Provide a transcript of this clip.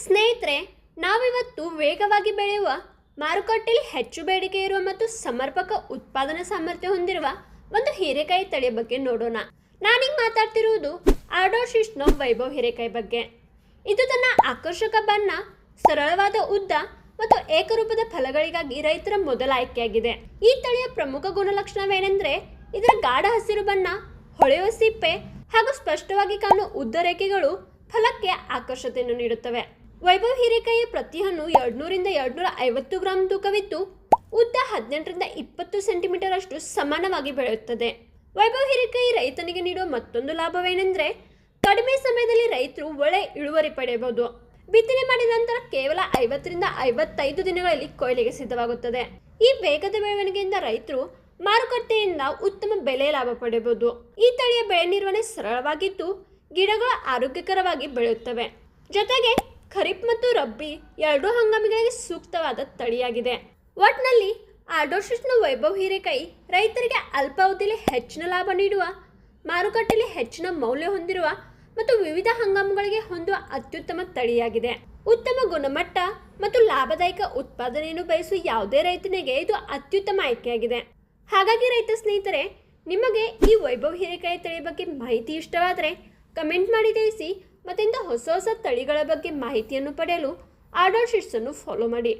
ಸ್ನೇಹಿತರೆ, ನಾವಿವತ್ತು ವೇಗವಾಗಿ ಬೆಳೆಯುವ ಮಾರುಕಟ್ಟೆಯಲ್ಲಿ ಹೆಚ್ಚು ಬೇಡಿಕೆ ಇರುವ ಮತ್ತು ಸಮರ್ಪಕ ಉತ್ಪಾದನಾ ಸಾಮರ್ಥ್ಯ ಹೊಂದಿರುವ ಒಂದು ಹೀರೆಕಾಯಿ ತಳಿಯ ಬಗ್ಗೆ ನೋಡೋಣ. ನಾನೀಗ ಮಾತಾಡ್ತಿರುವುದು ಆರ್ಡೋಶಿಸ್ಟ್ನ ವೈಭವ್ ಹೀರೆಕಾಯಿ ಬಗ್ಗೆ. ಇದು ತನ್ನ ಆಕರ್ಷಕ ಬಣ್ಣ, ಸರಳವಾದ ಉದ್ದ ಮತ್ತು ಏಕರೂಪದ ಫಲಗಳಿಗಾಗಿ ರೈತರ ಮೊದಲ ಆಯ್ಕೆಯಾಗಿದೆ. ಈ ತಳಿಯ ಪ್ರಮುಖ ಗುಣಲಕ್ಷಣವೇನೆಂದರೆ, ಇದರ ಗಾಢ ಹಸಿರು ಬಣ್ಣ, ಹೊಳೆಯುವ ಸಿಪ್ಪೆ ಹಾಗೂ ಸ್ಪಷ್ಟವಾಗಿ ಕಾಣುವ ಉದ್ದ ರೇಖೆಗಳು ಫಲಕ್ಕೆ ಆಕರ್ಷತೆಯನ್ನು ನೀಡುತ್ತವೆ. ವೈಭವ್ ಹೀರೆಕಾಯಿಯ ಪ್ರತಿ ಹಣ್ಣು ಎರಡ್ನೂರಿಂದ ಎರಡ್ನೂರ ಐವತ್ತು ಗ್ರಾಂ ತೂಕವಿದ್ದು, ಉದ್ದ ಹದಿನೆಂಟರಿಂದ ಇಪ್ಪತ್ತು ಸೆಂಟಿಮೀಟರ್ ಅಷ್ಟು ಸಮಾನವಾಗಿ ಬೆಳೆಯುತ್ತದೆ. ವೈಭವ್ ಹೀರೆಕಾಯಿ ರೈತನಿಗೆ ನೀಡುವ ಮತ್ತೊಂದು ಲಾಭವೇನೆಂದರೆ, ಕಡಿಮೆ ಸಮಯದಲ್ಲಿ ರೈತರು ಒಳ್ಳೆ ಇಳುವರಿ ಪಡೆಯಬಹುದು. ಬಿತ್ತನೆ ಮಾಡಿದ ನಂತರ ಕೇವಲ ಐವತ್ತರಿಂದ ಐವತ್ತೈದು ದಿನಗಳಲ್ಲಿ ಕೊಯ್ಲಿಗೆ ಸಿದ್ಧವಾಗುತ್ತದೆ. ಈ ವೇಗದ ಬೆಳವಣಿಗೆಯಿಂದ ರೈತರು ಮಾರುಕಟ್ಟೆಯಿಂದ ಉತ್ತಮ ಬೆಲೆ ಲಾಭ ಪಡೆಯಬಹುದು. ಈ ತಳಿಯ ಬೆಳೆ ನಿರ್ವಹಣೆ ಸರಳವಾಗಿದ್ದು, ಗಿಡಗಳು ಆರೋಗ್ಯಕರವಾಗಿ ಬೆಳೆಯುತ್ತವೆ. ಜೊತೆಗೆ ಖರೀಫ್ ಮತ್ತು ರಬ್ಬಿ ಎರಡೂ ಹಂಗಾಮಿಗಳಿಗೆ ಸೂಕ್ತವಾದ ತಳಿಯಾಗಿದೆ. ಒಟ್ನಲ್ಲಿ ಆರ್ಡೋಶಿಸ್ನ ವೈಭವ್ ಹೀರೆಕಾಯಿ ರೈತರಿಗೆ ಅಲ್ಪಾವಧಿಯಲ್ಲಿ ಹೆಚ್ಚಿನ ಲಾಭ ನೀಡುವ ಮಾರುಕಟ್ಟೆಯಲ್ಲಿ ಹೆಚ್ಚಿನ ಮೌಲ್ಯ ಹೊಂದಿರುವ ಮತ್ತು ವಿವಿಧ ಹಂಗಾಮುಗಳಿಗೆ ಹೊಂದುವ ಅತ್ಯುತ್ತಮ ತಳಿಯಾಗಿದೆ. ಉತ್ತಮ ಗುಣಮಟ್ಟ ಮತ್ತು ಲಾಭದಾಯಕ ಉತ್ಪಾದನೆಯನ್ನು ಬಯಸುವ ಯಾವುದೇ ರೈತನಿಗೆ ಇದು ಅತ್ಯುತ್ತಮ ಆಯ್ಕೆಯಾಗಿದೆ. ಹಾಗಾಗಿ ರೈತ ಸ್ನೇಹಿತರೆ, ನಿಮಗೆ ಈ ವೈಭವ್ ಹೀರೆಕಾಯಿ ತಳಿಯ ಬಗ್ಗೆ ಮಾಹಿತಿ ಇಷ್ಟವಾದರೆ ಕಮೆಂಟ್ ಮಾಡಿ ತಿಳಿಸಿ ಮತ್ತಿಂದ ಹೊಸ ಹೊಸ ತಳಿಗಳ ಬಗ್ಗೆ ಮಾಹಿತಿಯನ್ನು ಪಡೆಯಲು ಆರ್ಡರ್ ಶೀಟ್ಸನ್ನು ಫಾಲೋ ಮಾಡಿ.